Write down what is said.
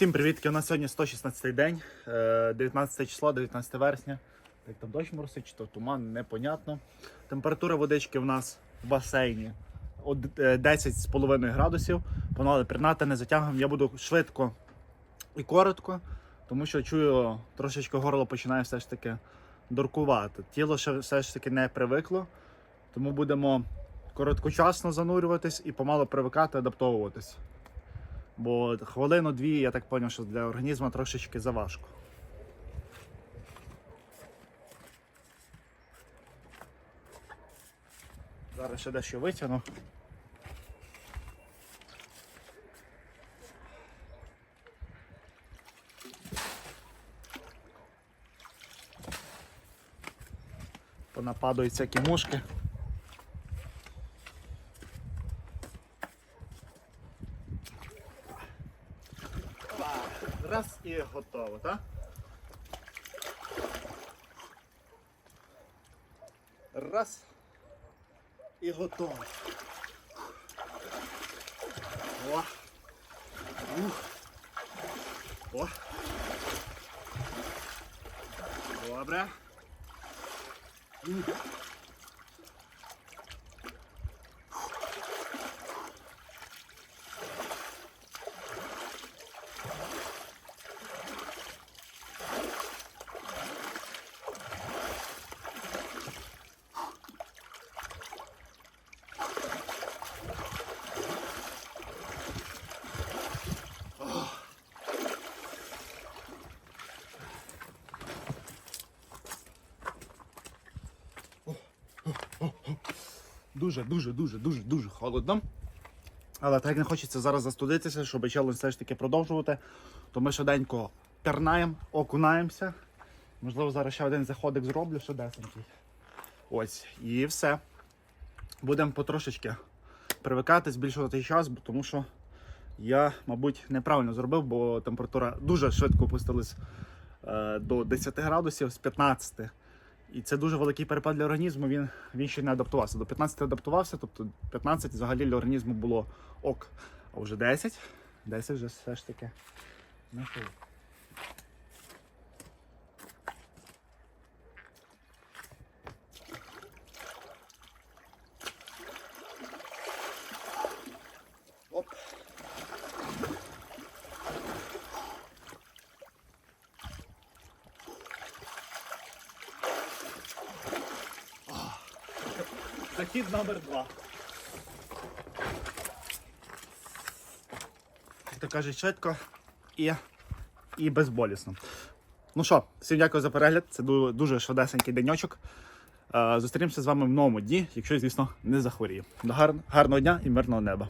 Всім привіт! У нас сьогодні 116 день, е, 19 число, 19 вересня. Як там дощ моросить, чи то туман, непонятно. Температура водички в нас в басейні е, 10,5 градусів. Панове, пернати не затягуємо. Я буду швидко і коротко, тому що чую, трошечки горло починає все ж таки дуркувати. Тіло ще все ж таки не привикло, тому будемо короткочасно занурюватись і помало привикати, адаптовуватись. Бо хвилину-дві, я так зрозумів, що для організму трошечки заважко. Зараз ще дещо витягну. Понападують всякі мушки. Раз і готово, так? Раз. І готово. О. Ух. О. Добре. Ух. Дуже, дуже, дуже, дуже, дуже холодно. Але так як не хочеться зараз застудитися, щоб челендж все ж таки продовжувати, то ми швиденько тернаємо, окунаємося. Можливо, зараз ще один заходик зроблю швидесенький. Ось, і все. Будемо потрошечки привикати, збільшувати час, тому що я, мабуть, неправильно зробив, бо температура дуже швидко опустилась е, до 10 градусів з 15. І це дуже великий перепад для організму. Він, він ще не адаптувався. До 15 адаптувався, тобто 15 взагалі для організму було ок. А вже 10, 10 вже все ж таки. Захід номер два. То кажуть, швидко і, і безболісно. Ну що, всім дякую за перегляд. Це ду- дуже швидесенький деньочок. Е, Зустрінемося з вами в новому дні, якщо, звісно, не захворію. Гар- гарного дня і мирного неба.